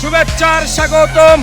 শুভেচ্ছার স্বাগতম।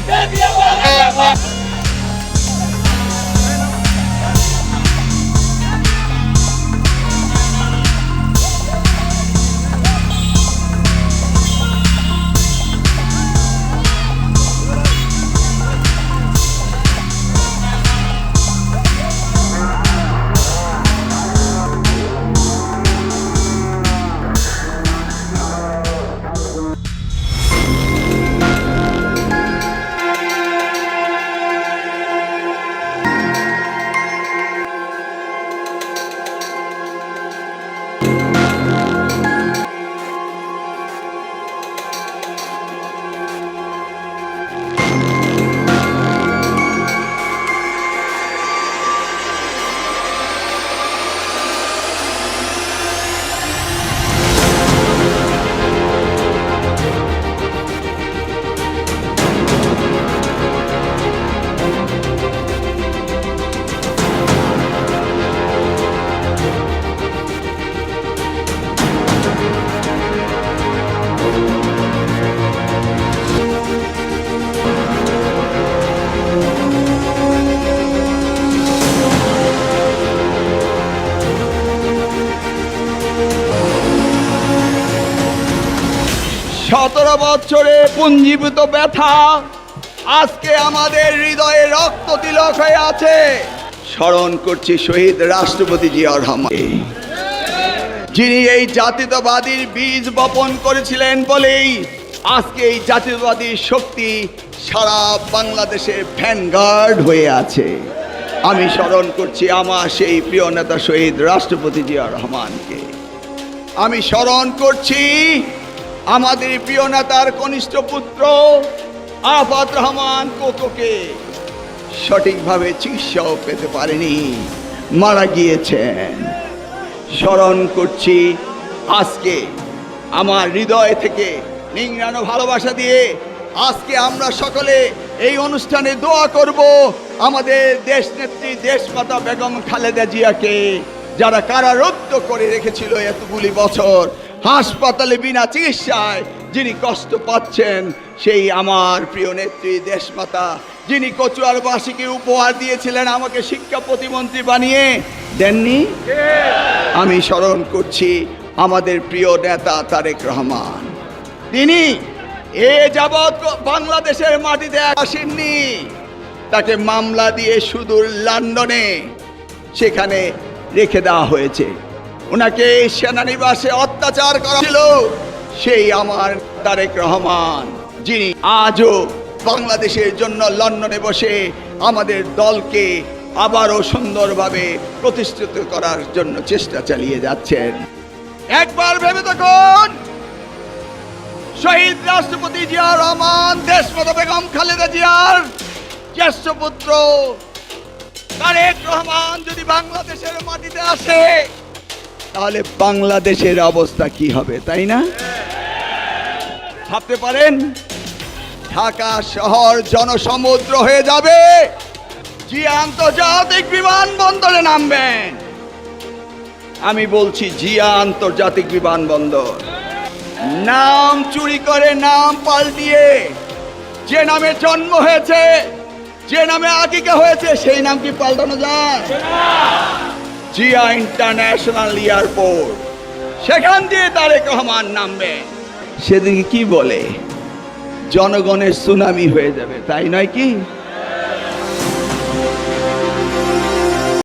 শুভেচ্ছার বছরে পুঞ্জীভূত ব্যথা। আজকে আমাদের হৃদয়ে রক্ত তিলক হয়ে আছে। স্মরণ করছি শহীদ রাষ্ট্রপতি জিয়াউর রহমান। যিনি এই জাতীয়তাবাদীর বীজ বপন করেছিলেন বলেই আজকে এই জাতীয়তাবাদী শক্তি সারা বাংলাদেশের ভ্যানগার্ড হয়ে আছে। আমি স্মরণ করছি আমার সেই প্রিয় নেতা শহীদ রাষ্ট্রপতি জিয়াউর রহমানকে। আমি স্মরণ করছি আমাদের প্রিয় নেতার কনিষ্ঠ পুত্র আফাত রহমান কোকোকে সঠিকভাবে চিকিৎসাও পেতে পারেনি। মারা গিয়েছেন। স্মরণ করছি, আজকে আমার হৃদয় থেকে নিংড়ানো ভালোবাসা দিয়ে আজকে আমরা সকলে এই অনুষ্ঠানে দোয়া করব আমাদের দেশ নেত্রী দেশমাতা বেগম খালেদা জিয়াকে, যারা কারারুদ্ধ করে রেখেছিল এতগুলি বছর। হাসপাতালে বিনা চিকিৎসায় যিনি কষ্ট পাচ্ছেন, সেই আমার প্রিয় নেত্রী দেশমাতা, যিনি কচুয়ারবাসীকে উপহার দিয়েছিলেন, আমাকে শিক্ষা প্রতিমন্ত্রী বানিয়ে দেননি? আমি স্মরণ করছি আমাদের প্রিয় নেতা তারেক রহমান। তিনি এ যাবৎ বাংলাদেশের মাটিতে আসেননি। তাকে মামলা দিয়ে সুদূর লন্ডনে সেখানে রেখে দেওয়া হয়েছে। ওনাকে সেনানিবাসে অত্যাচার করা ছিল। সেই আমার তারেক রহমান, যিনি আজও বাংলাদেশের জন্য লন্ডনে বসে আমাদের দলকে আবারও সুন্দরভাবে প্রতিষ্ঠিত করার জন্য চেষ্টা চালিয়ে যাচ্ছেন। একবার ভেবে দেখুন, শহীদ রাষ্ট্রপতি জিয়া রহমান, দেশমত বেগম খালেদা জিয়ার জ্যেষ্ঠ পুত্র তারেক রহমান যদি বাংলাদেশের মাটিতে আসে তাহলে বাংলাদেশের অবস্থা কি হবে, তাই না? ভাবতে পারেন? ঢাকা শহর জনসমুদ্র হয়ে যাবে। জি আন্তর্জাতিক বিমানবন্দরে নামবেন। আমি বলছি জিয়া আন্তর্জাতিক বিমানবন্দর। নাম চুরি করে নাম পাল্টিয়ে যে নামে জন্ম হয়েছে, যে নামে আকিকা হয়েছে, সেই নাম কি পাল্টানো যায়? Zia international airport. সেখান দিয়ে তারেক রহমান নামবে। সেদিকে কি বলে? জনগণের সুনামি হয়ে যাবে, তাই নয় কি?